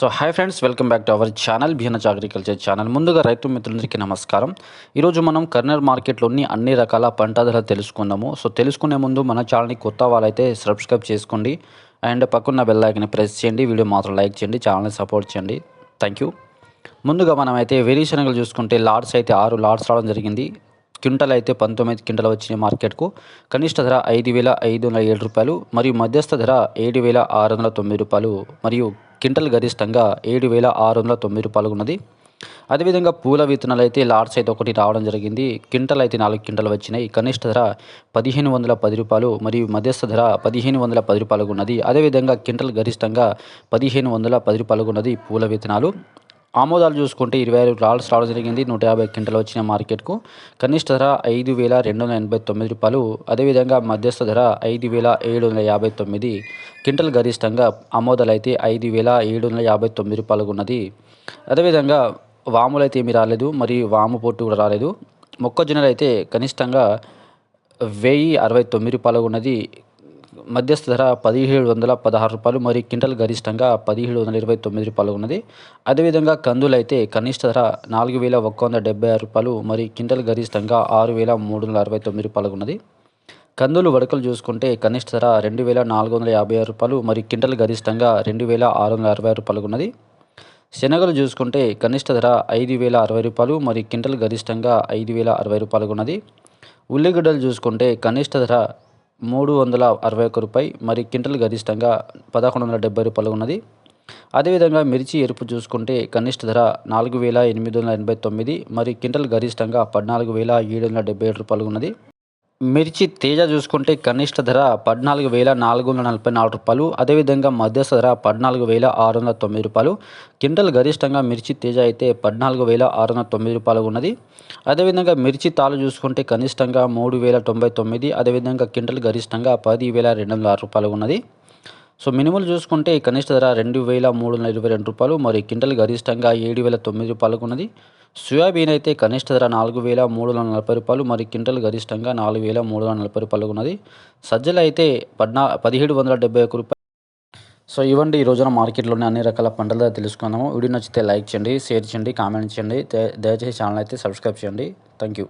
So hi friends welcome back to our channel బిహనజ్ agriculture channel ముందుగా రైతు మిత్రులందరికీ నమస్కారం. ఈరోజు మనం కర్నర్ మార్కెట్లోని అన్ని రకాల పంట ధరలు తెలుసుకుందాము. సో తెలుసుకునే ముందు మన ఛానల్ని కొత్త వాళ్ళైతే సబ్స్క్రైబ్ చేసుకోండి. అండ్ పక్కన్న బెల్ ఐకన్ ప్రెస్ చేయండి. వీడియో మాత్రం లైక్ చేయండి ఛానల్ని సపోర్ట్ చేయండి. థ్యాంక్ యూ ముందుగా మనమైతే అయితే శనగలు చూసుకుంటే లాడ్స్ అయితే ఆరు లాడ్స్ రావడం జరిగింది. క్వింటల్ అయితే పంతొమ్మిది క్వింటల్ వచ్చినాయి మార్కెట్కు. కనిష్ట ధర ఐదు వేల ఐదు వందల ఏడు రూపాయలు మరియు మధ్యస్థ ధర ఏడు వేల ఆరు వందల తొమ్మిది రూపాయలు మరియు క్వింటల్ గరిష్టంగా ఏడు వేల ఆరు వందల తొమ్మిది రూపాయలు ఉన్నది. అదేవిధంగా పూల విత్తనాలు అయితే లాడ్స్ అయితే ఒకటి రావడం జరిగింది. క్వింటల్ అయితే నాలుగు క్వింటలు వచ్చినాయి. కనిష్ట ధర పదిహేను వందల పది రూపాయలు మరియు మధ్యస్థ ధర పదిహేను వందల పది రూపాయలు ఉన్నది. అదేవిధంగా క్వింటల్ గరిష్టంగా పదిహేను వందల పది రూపాయలు ఉన్నది పూల విత్తనాలు. ఆమోదాలు చూసుకుంటే ఇరవై ఆరు రాల్స్ రావడం జరిగింది. నూట యాభై క్వింటల్ వచ్చిన మార్కెట్కు కనిష్ట ధర ఐదు వేల రెండు వందల ఎనభై తొమ్మిది రూపాయలు. అదేవిధంగా మధ్యస్థ ధర ఐదు వేల ఏడు వందల యాభై తొమ్మిది. క్వింటల్ గరిష్టంగా ఆమోదాలైతే అయితే ఐదు వేల ఏడు వందల యాభై తొమ్మిది రూపాయలు ఉన్నది అదేవిధంగా వాములు అయితే ఏమీ రాలేదు మరియు వాము పొట్టు కూడా రాలేదు. మొక్కజొన్నలు అయితే కనిష్టంగా వెయ్యి అరవై తొమ్మిది రూపాయలు ఉన్నది మధ్యస్థ ధర పదిహేడు వందల పదహారు రూపాయలు మరియు క్వింటల్ గరిష్టంగా పదిహేడు వందల ఇరవై తొమ్మిది రూపాయలు ఉన్నది అదేవిధంగా కందులు అయితే కనిష్ట ధర నాలుగు వేల ఒక్క వంద డెబ్బై ఆరు రూపాయలు మరియు క్వింటల్ గరిష్టంగా ఆరు వేల మూడు వందల అరవై తొమ్మిది రూపాయలు ఉన్నది కందులు వడకలు చూసుకుంటే కనిష్ట ధర రెండు వేల నాలుగు వందల యాభై ఆరు రూపాయలు మరియు క్వింటల్ గరిష్టంగా రెండు వేల ఆరు వందల అరవై రూపాయలు ఉన్నది. శనగలు చూసుకుంటే కనిష్ట ధర ఐదు వేల అరవై రూపాయలు మరియు క్వింటల్ గరిష్టంగా ఐదు వేల అరవై రూపాయలు ఉన్నది. ఉల్లిగడ్డలు చూసుకుంటే కనిష్ట ధర మూడు వందల అరవై ఒక్క రూపాయి మరి క్వింటల్ గరిష్టంగా పదకొండు వందల డెబ్బై రూపాయలు ఉన్నది. అదేవిధంగా మిర్చి ఎరుపు చూసుకుంటే కనిష్ట ధర నాలుగు వేల ఎనిమిది వందల ఎనభై తొమ్మిది మరి క్వింటల్ గరిష్టంగా పద్నాలుగు వేల ఏడు వందల డెబ్బై ఏడు రూపాయలు ఉన్నది. మిర్చి తేజ చూసుకుంటే కనిష్ట ధర పద్నాలుగు వేల నాలుగు వందల నలభై నాలుగు రూపాయలు. అదేవిధంగా మధ్యస్థ ధర పద్నాలుగు వేల ఆరు వందల తొమ్మిది రూపాయలు. క్వింటల్ గరిష్టంగా మిర్చి తేజ అయితే పద్నాలుగు వేల ఆరు వందల తొమ్మిది రూపాయలు ఉన్నది. అదేవిధంగా మిర్చి తాలు చూసుకుంటే కనిష్టంగా మూడు వేల తొంభై తొమ్మిది. అదేవిధంగా క్వింటల్ గరిష్టంగా పది వేల రెండు వందల ఆరు రూపాయలు ఉన్నది. సో మినిమల్ చూసుకుంటే కనిష్ట ధర రెండు వేల మూడు వందల ఇరవై రెండు రూపాయలు మరి క్వింటల్ గరిష్టంగా ఏడు వేల తొమ్మిది రూపాయలకు ఉన్నది. సోయాబీన్ అయితే కనిష్ట ధర నాలుగు వేల మూడు వందల నలభై రూపాయలు మరి క్వింటల్ గరిష్టంగా నాలుగు వేల మూడు వందల నలభై రూపాయలకు ఉన్నది. సజ్జలు అయితే పద్నా పదిహేడు వందల డెబ్బై ఒక్క రూపాయలు. సో ఇవ్వండి ఈ రోజున మార్కెట్లోనే అన్ని రకాల పంటలు తెలుసుకుందాము. వీడియో నచ్చితే లైక్ చేయండి షేర్ చేయండి కామెంట్ చేయండి. దయచేసి ఛానల్ అయితే సబ్స్క్రైబ్ చేయండి. Thank you.